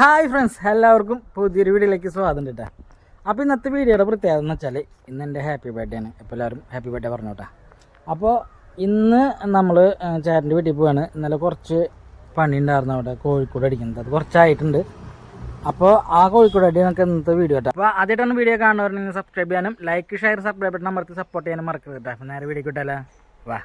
Hi friends എല്ലാവർക്കും പുതിയൊരു വീഡിയോയിലേക്ക് സ്വാഗതം കേട്ടോ അപ്പോൾ ഇന്നത്തെ വീഡിയോയുടെ പ്രത്യേകത എന്ന് വെച്ചാൽ ഇന്ന് എന്റെ ഹാപ്പി ബർത്ത്ഡേ ആണ്. അപ്പോൾ എല്ലാവരും ഹാപ്പി ബർത്ത്ഡേ പറഞ്ഞു കേട്ടോ അപ്പോൾ ഇന്ന് നമ്മൾ ചേട്ടന്റെ വീട്ടിൽ പോവാണ്. ഇന്നലെ കുറച്ച് പണി ഉണ്ടായിരുന്നു അവിടെ കോഴിക്കോട് അടിക്കുന്നത്. അത് കുറച്ചായിട്ടുണ്ട്. അപ്പോൾ ആ കോഴിക്കോട് അടി നമുക്ക് ഇന്നത്തെ വീഡിയോ കേട്ടോ അപ്പോൾ ആദ്യമായിട്ടാണ് വീഡിയോ കാണുന്നവർ നിങ്ങൾ സബ്സ്ക്രൈബ് ചെയ്യാനും ലൈക്ക് ഷെയർ സബ്സ്ക്രൈബ് ബട്ടൺ അമർത്തി സപ്പോർട്ട് ചെയ്യാനും മറക്കരുത് കേട്ടോ അപ്പോൾ നേരെ വീഡിയോ കിട്ടാലോ വാ.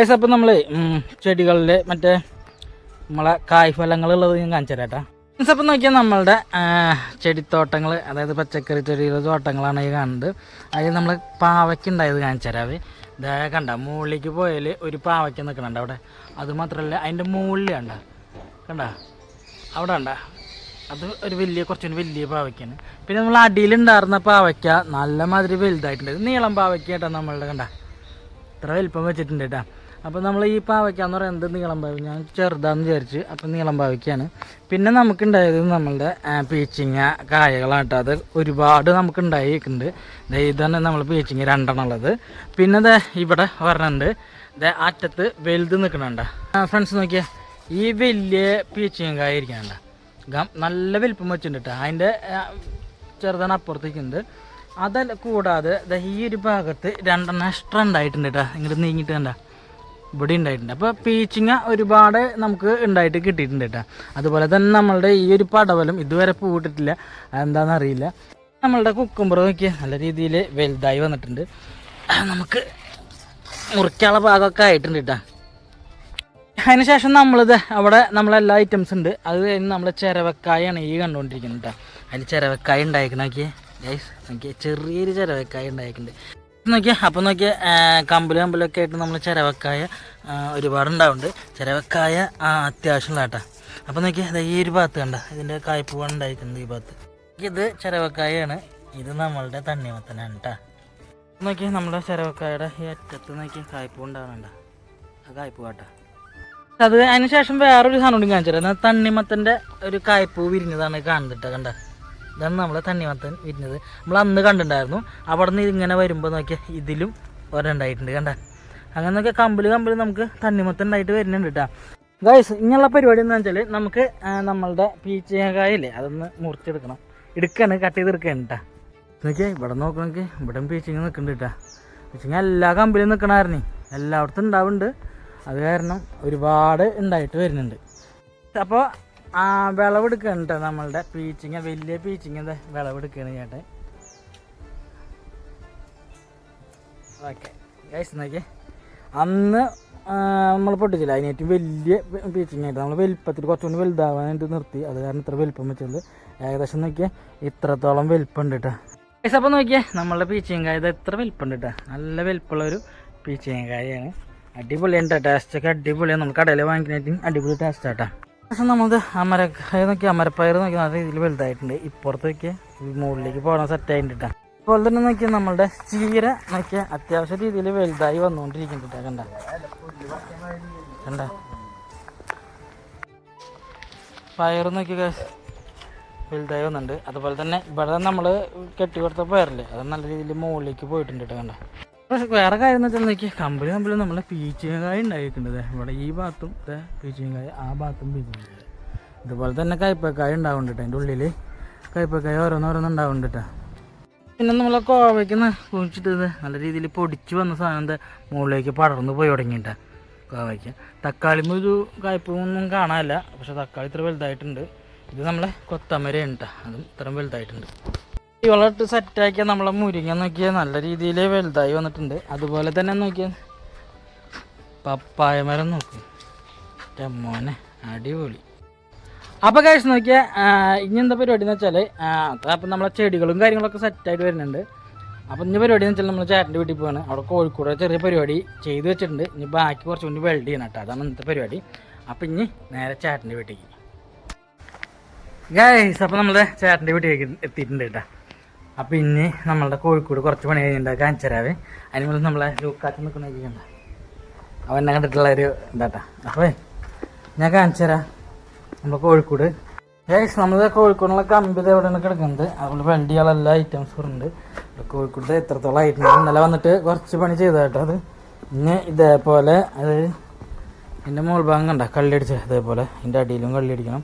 ഗൈസ് അപ്പം നമ്മൾ ചെടികളിലെ മറ്റേ നമ്മളെ കായ്ഫലങ്ങൾ ഉള്ളത് ഞാൻ കാണിച്ചു തരാം കേട്ടോ അപ്പം നോക്കിയാൽ നമ്മളുടെ ചെടിത്തോട്ടങ്ങൾ അതായത് പച്ചക്കറി ചെടികളുടെ തോട്ടങ്ങളാണ് ഈ കാണുന്നത്. അതിൽ നമ്മൾ പാവയ്ക്ക് ഉണ്ടായത് കാണിച്ചു തരാവേ ഇതാ കണ്ട മുകളിലേക്ക് പോയാൽ ഒരു പാവയ്ക്ക നിൽക്കണുണ്ട് അവിടെ. അത് മാത്രമല്ല അതിന്റെ മുകളിൽ കണ്ട കണ്ട? അവിടെ കണ്ട? അത് ഒരു വലിയ കുറച്ചുകൂടി വലിയ പാവയ്ക്കാണ്. പിന്നെ നമ്മൾ അടിയിലുണ്ടായിരുന്ന പാവയ്ക്ക നല്ല മാതിരി വലുതായിട്ടുണ്ട് നീളം പാവയ്ക്ക കേട്ടോ നമ്മളുടെ കണ്ട. ഇത്ര വലിപ്പം വെച്ചിട്ടുണ്ട് കേട്ടോ. അപ്പോൾ നമ്മൾ ഈ പാവയ്ക്ക എന്ന് പറയുന്നത് നീളം പാവ? ഞാൻ ചെറുതാന്ന് വിചാരിച്ച് അപ്പം നീളം പാവയ്ക്കാണ്. പിന്നെ നമുക്കുണ്ടായത് നമ്മളുടെ പീച്ചിങ്ങ കായകളാണ് കേട്ടോ അത് ഒരുപാട് നമുക്ക് ഉണ്ടായിട്ടുണ്ട് ദേ ഇതാണ് നമ്മൾ പീച്ചിങ്ങ രണ്ടെണ്ണം ഉള്ളത്. പിന്നെ ഇവിടെ ഒരെണ്ണമുണ്ട് ദേ അറ്റത്ത് വലുത് നിൽക്കണുണ്ട ഫ്രണ്ട്സ് നോക്കിയാൽ ഈ വലിയ പീച്ചിങ്ങ കായ ഇരിക്കണുണ്ട. നല്ല വലിപ്പം വെച്ചിട്ടുണ്ട്. കേട്ടോ അതിന്റെ ചെറുതാണ് അപ്പുറത്തേക്കുണ്ട്. അതല്ല കൂടാതെ ഈ ഒരു ഭാഗത്ത് രണ്ടെണ്ണം എക്സ്ട്രാ ഉണ്ടായിട്ടുണ്ട് കേട്ടോ ഇങ്ങോട്ട് നീങ്ങിയിട്ട് കണ്ട. ഇവിടെ ഉണ്ടായിട്ടുണ്ട്. അപ്പോൾ പീച്ചിങ്ങ ഒരുപാട് നമുക്ക് ഉണ്ടായിട്ട് കിട്ടിയിട്ടുണ്ട് കേട്ടോ. അതുപോലെ തന്നെ നമ്മളുടെ ഈ ഒരു പടവലും ഇതുവരെ പൂട്ടിട്ടില്ല എന്താണെന്ന് അറിയില്ല. നമ്മളുടെ കുക്കുമ്പർ നോക്കിയാൽ നല്ല രീതിയിൽ വലുതായി വന്നിട്ടുണ്ട്. നമുക്ക് മുറിക്കാനുള്ള ഭാഗമൊക്കെ ആയിട്ടുണ്ട് കേട്ടോ. അതിനുശേഷം നമ്മളിത് അവിടെ നമ്മളെല്ലാ ഐറ്റംസ് ഉണ്ട്. അത് കഴിഞ്ഞ് നമ്മൾ ചിരവക്കായാണ് ഈ കണ്ടുകൊണ്ടിരിക്കുന്നത് കേട്ടോ. അതിൽ ചിരവക്കായ ഉണ്ടായിരിക്കണോക്കിയേ ഗൈസ് നോക്കിയേ ചെറിയൊരു ചിരവക്കായ ഉണ്ടായിട്ടുണ്ട് നോക്കിയേ അപ്പം നോക്കിയാൽ കമ്പൽ കമ്പലൊക്കെ ആയിട്ട് നമ്മൾ ചിരവക്കായ ഒരുപാടുണ്ടാവുണ്ട്. ചിരവക്കായ അത്യാവശ്യമുള്ള കേട്ടോ അപ്പം നോക്കിയാൽ ഈ ഒരു ഭാഗത്ത് കണ്ട ഇതിന്റെ കായ്പൂവാണ് ഉണ്ടായിരിക്കുന്നത് ഈ ഭാഗത്ത്. ഇത് ചിരവക്കായാണ്. ഇത് നമ്മളുടെ തണ്ണിമത്തനാണ് കേട്ടോ നോക്കിയാൽ നമ്മുടെ ചിരവക്കായുടെ ഈ അറ്റത്ത് നോക്കിയാൽ കായ്പൂ ഉണ്ടാവുന്നുണ്ട് ആ കായ്പൂ കേട്ടോ അത് അതിന് ശേഷം വേറൊരു സാധനം കൂടി കാണിച്ചു തരാം തണ്ണിമത്തന്റെ ഒരു കായ്പൂ വിരിഞ്ഞതാണ് കാണുന്നിട്ട് കണ്ട. ഇതാണ് നമ്മളെ തണ്ണിമത്തൻ വിരിഞ്ഞത്. നമ്മൾ അന്ന് കണ്ടിട്ടുണ്ടായിരുന്നു. അവിടെ നിന്ന് ഇങ്ങനെ വരുമ്പോൾ നോക്കിയാൽ ഇതിലും ഒരെണ്ണുണ്ടായിട്ടുണ്ട് കണ്ട. അങ്ങനെയൊക്കെ കമ്പിൽ കമ്പിൽ നമുക്ക് തണ്ണിമത്തൻ ഉണ്ടായിട്ട് വരുന്നുണ്ട് കേട്ടോ. ഗൈസ് ഇങ്ങനെയുള്ള പരിപാടി എന്ന് വെച്ചാൽ നമുക്ക് നമ്മളുടെ പീച്ചക്കായില്ലേ അതൊന്ന് മുറിച്ചെടുക്കണം. എടുക്കാണ് കട്ട് ചെയ്തെടുക്കുകയാണ് കേട്ടോ നോക്കിയാൽ ഇവിടെ നോക്കണമെങ്കിൽ ഇവിടെ പീച്ചിങ് നിൽക്കുന്നുണ്ട് കേട്ടോ പീച്ചിങ് എല്ലാ കമ്പിലും നിൽക്കണമായിരുന്നേ എല്ലായിടത്തും ഉണ്ടാവുന്നുണ്ട്. അത് കാരണം ഒരുപാട് ഉണ്ടായിട്ട് വരുന്നുണ്ട്. അപ്പോൾ ആ വിളവെടുക്കുകയാണ് നമ്മളുടെ പീച്ചിങ്ങ വലിയ പീച്ചിങ്ങ വിളവെടുക്കുകയാണ് ചേട്ടൻ ഓക്കെ. ഗൈസ് നോക്കിയേ. അന്ന് നമ്മൾ പൊട്ടിച്ചില്ല. അതിനേറ്റവും വലിയ പീച്ചിങ് ആയിട്ട് നമ്മൾ വലിപ്പത്തിൽ കുറച്ചുകൂടി വലുതാവാനായിട്ട് നിർത്തി. അത് കാരണം ഇത്ര വലിപ്പം വെച്ചത് ഏകദേശം നോക്കിയാൽ ഇത്രത്തോളം വലിപ്പമുണ്ട് കേട്ടോ ഗൈസ് അപ്പോൾ നോക്കിയേ നമ്മളുടെ പീച്ചിങ്ങായ ഇത് എത്ര വലിപ്പമുണ്ട് കേട്ടോ നല്ല വലിപ്പമുള്ള ഒരു പീച്ചിങ്ങായാണ് അടിപൊളിയാണ് കേട്ടോ ടേസ്റ്റൊക്കെ അടിപൊളിയാണ്. നമ്മൾ കടയിൽ വാങ്ങിക്കുന്നതിന് അടിപൊളി ടേസ്റ്റ് കേട്ടോ പക്ഷെ നമ്മളത് അമര നോക്കി അമരപ്പയർ നോക്കി നല്ല രീതിയിൽ വലുതായിട്ടുണ്ട്. ഇപ്പുറത്തേക്ക് മുകളിലേക്ക് പോകണം സെറ്റ് ആയിട്ടാണ് അതുപോലെ തന്നെ നോക്കി നമ്മളുടെ ചീര നോക്കി അത്യാവശ്യ രീതിയിൽ വലുതായി വന്നുകൊണ്ടിരിക്കുന്നുണ്ട് കണ്ട? കണ്ട? പയർ നോക്കി വലുതായി വന്നിട്ടുണ്ട്. അതുപോലെ തന്നെ ഇവിടെ നമ്മൾ കെട്ടി കൊടുത്ത പയറില്ലേ അത് നല്ല രീതിയിൽ മുകളിലേക്ക് പോയിട്ടുണ്ട് കേട്ടോ കണ്ട? പക്ഷെ വേറെ കാര്യം എന്ന് വെച്ചാൽ നോക്കിയാൽ കമ്പനി തമ്മിൽ നമ്മളെ പീച്ചിങ്ങായ ഉണ്ടായിരിക്കുന്നത്. ഇവിടെ ഈ ഭാഗത്തും പീച്ചിങ്ങായ ആ ഭാഗത്തും പീച്ചിങ്ങായ. ഇതുപോലെ തന്നെ കയ്പക്കായ ഉണ്ടാവുന്നുണ്ട് അതിന്റെ ഉള്ളിൽ കയ്പക്കായ ഓരോന്നോരോന്ന് ഉണ്ടാവുന്നുണ്ട് പിന്നെ നമ്മളെ കോവയ്ക്ക് കുഴിച്ചിട്ട് ഇത് നല്ല രീതിയിൽ പൊടിച്ച് വന്ന സാധനം എന്താ മുകളിലേക്ക് പടർന്നു പോയി തുടങ്ങിയിട്ട കോവയ്ക്ക്. തക്കാളി ഒരു കായ്പൊന്നും കാണാനില്ല പക്ഷെ തക്കാളി ഇത്ര വലുതായിട്ടുണ്ട്. ഇത് നമ്മളെ കൊത്തമരയാണ് അതും ഇത്രയും വലുതായിട്ടുണ്ട്. ഈ വളർട്ട് സെറ്റാക്കിയാൽ നമ്മളെ മുരിങ്ങ നോക്കിയാൽ നല്ല രീതിയിൽ വലുതായി വന്നിട്ടുണ്ട്. അതുപോലെ തന്നെ നോക്കിയാൽ പപ്പായ മരം നോക്കും. മോനെ അടിപൊളി. അപ്പോൾ കഴിച്ച് നോക്കിയാൽ ഇനി എന്താ പരിപാടി എന്ന് വെച്ചാൽ അപ്പം നമ്മളെ ചെടികളും കാര്യങ്ങളൊക്കെ സെറ്റായിട്ട് വരുന്നുണ്ട്. അപ്പം ഇനി പരിപാടി എന്ന് വെച്ചാൽ നമ്മൾ ചേട്ടന്റെ വീട്ടിൽ പോവാണ്. അവിടെ കോഴിക്കോട് ചെറിയ പരിപാടി ചെയ്ത് വെച്ചിട്ടുണ്ട്. ഇനി ബാക്കി കുറച്ച് കൊണ്ട് വെൽഡ് ചെയ്യണം കേട്ടോ. അതാണ് ഇന്നത്തെ പരിപാടി. അപ്പം ഇനി നേരെ ചേട്ടന്റെ വീട്ടിലേക്ക്. ഗൈസ് അപ്പം നമ്മൾ ചേട്ടന്റെ വീട്ടിലേക്ക് എത്തിയിട്ടുണ്ട് കേട്ടോ. അപ്പം ഇനി നമ്മളുടെ കോഴിക്കോട് കുറച്ച് പണി കഴിഞ്ഞിട്ടുണ്ട്. കാഞ്ചരാവേ അതിന് മുതൽ നമ്മളെ ലൂക്കാച്ച് നിൽക്കുന്ന ചെയ്യണ്ട അവൻ എന്നെ കണ്ടിട്ടുള്ള ഒരു ഇതാട്ടാ. അപ്പോൾ ഞാൻ കാണിച്ചുതരാം നമ്മൾ കോഴിക്കോട്. ഏകദേശം നമ്മൾ കോഴിക്കോടുള്ള കമ്പിത് എവിടെയാണ് കിടക്കുന്നത്? അതുപോലെ വണ്ടിയുള്ള എല്ലാ ഐറ്റംസും ഉണ്ട്. കോഴിക്കോട് എത്രത്തോളം ആയിട്ടുണ്ട്. ഇന്നലെ വന്നിട്ട് കുറച്ച് പണി ചെയ്തതായിട്ടോ അത്. ഇനി ഇതേപോലെ അത് എന്റെ മുകൾ ഭാഗം കണ്ട കള്ളി അതേപോലെ എന്റെ അടിയിലും കള്ളി അടിക്കണം.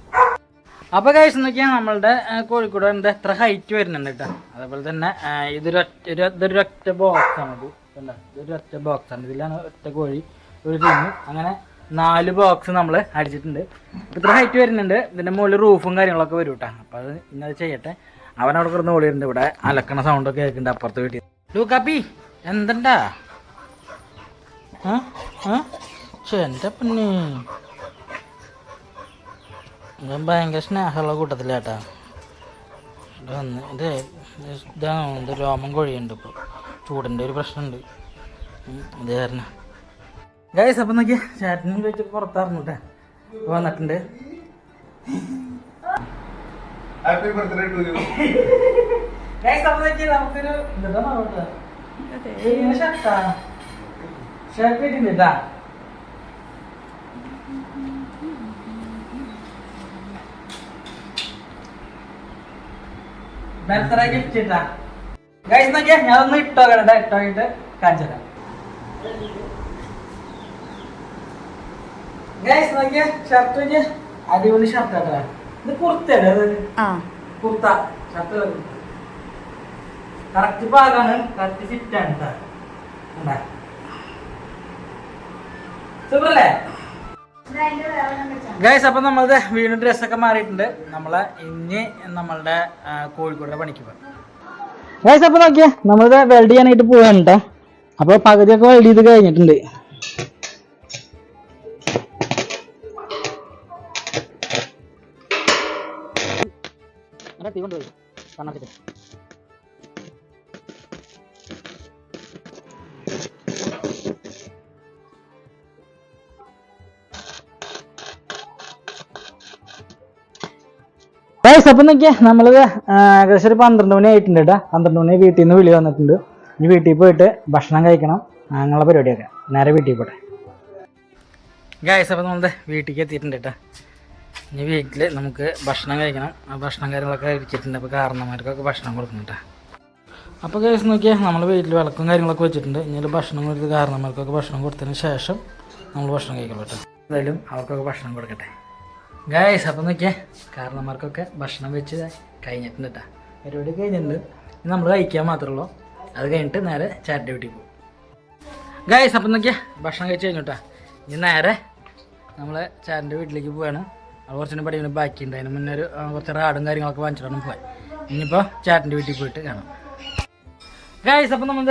അപ്പോൾ കഴിച്ച് നോക്കിയാൽ നമ്മളുടെ കോഴിക്കോട് എന്താ എത്ര ഹൈറ്റ് വരുന്നുണ്ട് കേട്ടോ അതേപോലെ തന്നെ ഇതൊരു ഇതൊരു ഒറ്റ ബോക്സാണ് ഇത് കണ്ടോ? ഇതൊരു ഒറ്റ ആണ്. ഇതിലാണ് ഒറ്റ കോഴി ഒരു ടീം അങ്ങനെ നാല് ബോക്സ് നമ്മൾ അടിച്ചിട്ടുണ്ട്. ഇത്ര ഹൈറ്റ് വരുന്നുണ്ട്. ഇതിന്റെ മുകളിൽ റൂഫും കാര്യങ്ങളൊക്കെ വരും കേട്ടോ അപ്പോൾ അത് ഇന്നത് ചെയ്യട്ടെ. അവനവിടെ കിടന്ന് ഓടിയിട്ടുണ്ട്. ഇവിടെ അലക്കണ സൗണ്ടൊക്കെ കേൾക്കുന്നുണ്ട് അപ്പുറത്ത് വീട്ടിൽ. ലൂക്കാപ്പി എന്തണ്ടാ? ആ ആ ചേ എന്റെ പിന്നെ? ഞാൻ ഭയങ്കര സ്നേഹമുള്ള കൂട്ടത്തിലാട്ടാ. വന്ന് ഇത് ഇതാണ് ഇത് രോമം കൊഴിയുണ്ട് ഇപ്പോൾ ചൂടിന്റെ ഒരു പ്രശ്നമുണ്ട്. അത് കാരണം. ഗൈസ് അപ്പം നോക്കിയാ ചേട്ടനും വെച്ച് പുറത്തായിരുന്നു കേട്ടോ ഇപ്പൊ വന്നിട്ടുണ്ട്. Happy birthday to you guys അപ്പോൾ നമുക്കൊരു ഇതാ ഷർട്ടാ ഷർട്ട് ഇട്ടിട്ടുണ്ട് ഗിഫ്റ്റ് ഇട്ടാ. ഗൈസ് നോക്കിയാ ഞാനൊന്ന് ഇട്ടോ കേട്ടോ ഇട്ടോ ഇട്ട് കാണിച്ചു തരാം. ഗൈസ് നോക്കിയാ ഷർട്ട് അടിപൊളി ഷർട്ട് കേട്ടോ ഇത് കുർത്തല്ലേ കുർത്ത ഷർട്ട് കറക്റ്റ് പാകാണ് കറക്റ്റ് ഫിറ്റ് ആണ് കേട്ടോ സൂപ്പറല്ലേ ഗൈസ് അപ്പം നമ്മളത് വീണ്ടും ഡ്രസ്സൊക്കെ മാറിയിട്ടുണ്ട്. നമ്മളെ ഇനി നമ്മളുടെ ആ, കോഴിക്കോടിന്റെ പണിക്ക് പോകാം ഗൈസ് അപ്പം നോക്കിയാ നമ്മളിത് വെൽഡ് ചെയ്യാനായിട്ട് പോവാനുണ്ട് അപ്പൊ അപ്പോൾ പകുതിയൊക്കെ വെൽഡ് ചെയ്ത് കഴിഞ്ഞിട്ടുണ്ട്. തീ കൊണ്ടുപോയി. കണ്ണത്തിട്ട് ഗൈസ് അപ്പം നോക്കിയാ നമ്മളിത് ആ, ഏകദേശം ഒരു പന്ത്രണ്ട് മണി ആയിട്ടുണ്ട് കേട്ടോ പന്ത്രണ്ട് മണി വീട്ടിൽ നിന്ന് വിളി വന്നിട്ടുണ്ട്. ഇനി വീട്ടിൽ പോയിട്ട് ഭക്ഷണം കഴിക്കണം. അങ്ങനെയുള്ള പരിപാടിയൊക്കെ. നേരെ വീട്ടിൽ പോട്ടെ. ഗൈസ് അപ്പം നമ്മൾ വീട്ടിലേക്ക് എത്തിയിട്ടുണ്ട് കേട്ടോ ഇനി വീട്ടിൽ നമുക്ക് ഭക്ഷണം കഴിക്കണം. ആ ഭക്ഷണം കാര്യങ്ങളൊക്കെ കഴിച്ചിട്ടുണ്ട്. അപ്പോൾ കാരണന്മാർക്കൊക്കെ ഭക്ഷണം കൊടുക്കണം കേട്ടോ അപ്പോൾ കേസ് നോക്കിയാൽ നമ്മൾ വീട്ടിൽ വിളക്കും കാര്യങ്ങളൊക്കെ വെച്ചിട്ടുണ്ട്. ഇനി ഭക്ഷണം കൊടുത്ത് കാരണന്മാർക്കൊക്കെ ഭക്ഷണം കൊടുത്തതിന് ശേഷം നമ്മൾ ഭക്ഷണം കഴിക്കണം കേട്ടോ എന്തായാലും അവർക്കൊക്കെ ഭക്ഷണം കൊടുക്കട്ടെ. ഗായസ് അപ്പം നോക്കിയേ കാരണന്മാർക്കൊക്കെ ഭക്ഷണം വെച്ച് കഴിഞ്ഞിട്ടുണ്ട് കേട്ടോ പരിപാടി കഴിഞ്ഞിട്ടുണ്ട്. നമ്മൾ കഴിക്കാൻ മാത്രമേ ഉള്ളൂ അത് കഴിഞ്ഞിട്ട് നേരെ ചാറ്റ് ഡ്യൂട്ടി പോകും. ഗായസ് അപ്പം നോക്കിയേ ഭക്ഷണം കഴിച്ച് കഴിഞ്ഞു കേട്ടോ ഇനി നേരെ നമ്മൾ ചാരിന്റെ വീട്ടിലേക്ക് പോവാണ്. അത് കുറച്ചുകൂടി പഠിക്കുന്ന ബാക്കി ഉണ്ട് അതിന് മുന്നേ ഒരു കുറച്ച് റാഡും കാര്യങ്ങളൊക്കെ വാങ്ങിച്ചിട്ടാണ് പോയി ഇനിയിപ്പോൾ ചാറ്റിന്റെ വീട്ടിൽ പോയിട്ട് കാണാം. ഗായ്സ് അപ്പം നമ്മൾ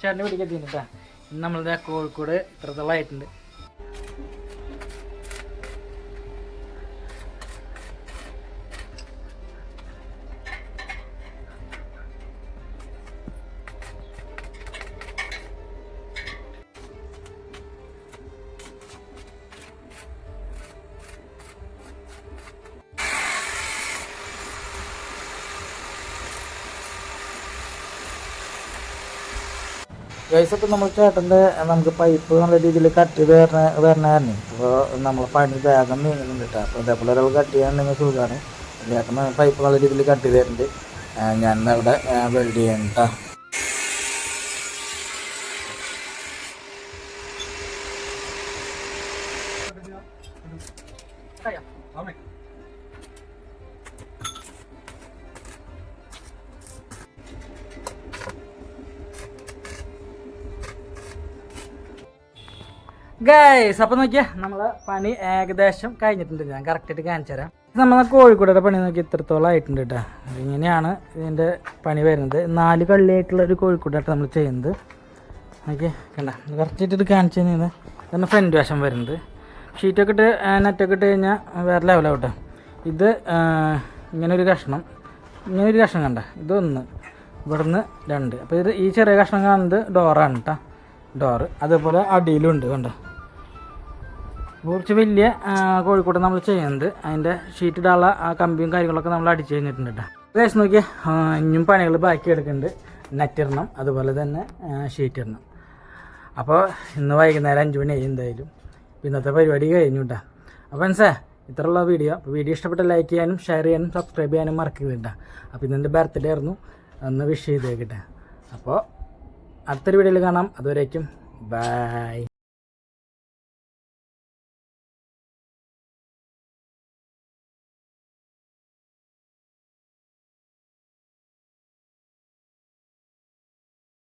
ചേട്ടന്റെ വീട്ടിലേക്ക് എത്തിയിട്ടാ ഇന്ന് നമ്മളുടെ കോഴിക്കോട് ഇത്രത്തോളം ആയിട്ടുണ്ട്. ഗൈസ് നമ്മൾ ചേട്ടന്റെ നമുക്ക് പൈപ്പ് നല്ല രീതിയിൽ കട്ട് വരണ വരണമായിരുന്നു അപ്പോൾ നമ്മൾ പണി വേഗം നീങ്ങുന്നുണ്ട് കേട്ടോ. അപ്പോൾ ഇതേപോലെ ഒരാൾ കട്ട് ചെയ്യാനുണ്ടെങ്കിൽ സുഖമാണ്. ചേട്ടൻ പൈപ്പ് നല്ല രീതിയിൽ കട്ട് ചെയ്ത് തരുന്നുണ്ട് ആ, ഞാൻ അവിടെ വെൽഡ് ചെയ്യണം കേട്ടോ ഗൈസ് അപ്പം നോക്കിയാ നമ്മളെ പണി ഏകദേശം കഴിഞ്ഞിട്ടുണ്ട്. ഞാൻ കറക്റ്റായിട്ട് കാണിച്ചു തരാം. നമ്മളെ കോഴിക്കോടയുടെ പണി നോക്കി ഇത്രത്തോളം ആയിട്ടുണ്ട് കേട്ടോ ഇങ്ങനെയാണ് ഇതിന്റെ പണി വരുന്നത്. നാല് കള്ളിയായിട്ടുള്ള ഒരു കോഴിക്കോടായിട്ട് നമ്മൾ ചെയ്യുന്നത്. നോക്കി കണ്ട കറക്റ്റായിട്ട് കാണിച്ചു കഴിഞ്ഞാൽ ഇതാണ് ഫ്രണ്ട് വശം വരുന്നത്. ഷീറ്റൊക്കെ ഇട്ട് നെറ്റൊക്കെ ഇട്ട് കഴിഞ്ഞാൽ വേറെ ലെവലാവട്ടെ ഇത് ഇങ്ങനൊരു ഇങ്ങനെ ഒരു കഷ്ണം. ഇങ്ങനെ ഒരു കഷ്ണം കണ്ട ഇതൊന്ന് ഇവിടുന്ന് രണ്ട്. അപ്പോൾ ഇത് ഈ ചെറിയ കഷ്ണം കാണുന്നത് ഡോറാണ് കേട്ടോ ഡോറ് അതേപോലെ അടിയിലും ഉണ്ട് കണ്ടോ? കുറച്ച് വലിയ കോഴിക്കോട് നമ്മൾ ചെയ്യുന്നത്. അതിന്റെ ഷീറ്റ് ഇടാനുള്ള ആ കമ്പിയും കാര്യങ്ങളൊക്കെ നമ്മൾ അടിച്ചു കഴിഞ്ഞിട്ടുണ്ട് കേട്ടോ ഏകദേശം നോക്കിയാൽ ഇനിയും പണികൾ ബാക്കി എടുക്കുന്നുണ്ട്. നെറ്റിടണം അതുപോലെ തന്നെ ഷീറ്റ് ഇടണം. അപ്പോൾ ഇന്ന് വൈകുന്നേരം അഞ്ച് മണി എന്തായാലും. ഇന്നത്തെ പരിപാടി കഴിഞ്ഞു കേട്ടോ അപ്പോൾ മനസ്സേ ഇത്രയുള്ള വീഡിയോ അപ്പോൾ വീഡിയോ ഇഷ്ടപ്പെട്ട ലൈക്ക് ചെയ്യാനും ഷെയർ ചെയ്യാനും സബ്സ്ക്രൈബ് ചെയ്യാനും മറക്കരുത് അപ്പോൾ ഇന്നെന്റെ ബർത്ത്ഡേ ആയിരുന്നു. അന്ന് വിഷ് ചെയ്തേക്കട്ടെ അപ്പോൾ അടുത്തൊരു വീഡിയോയിൽ കാണാം. അതുവരേക്കും ബൈ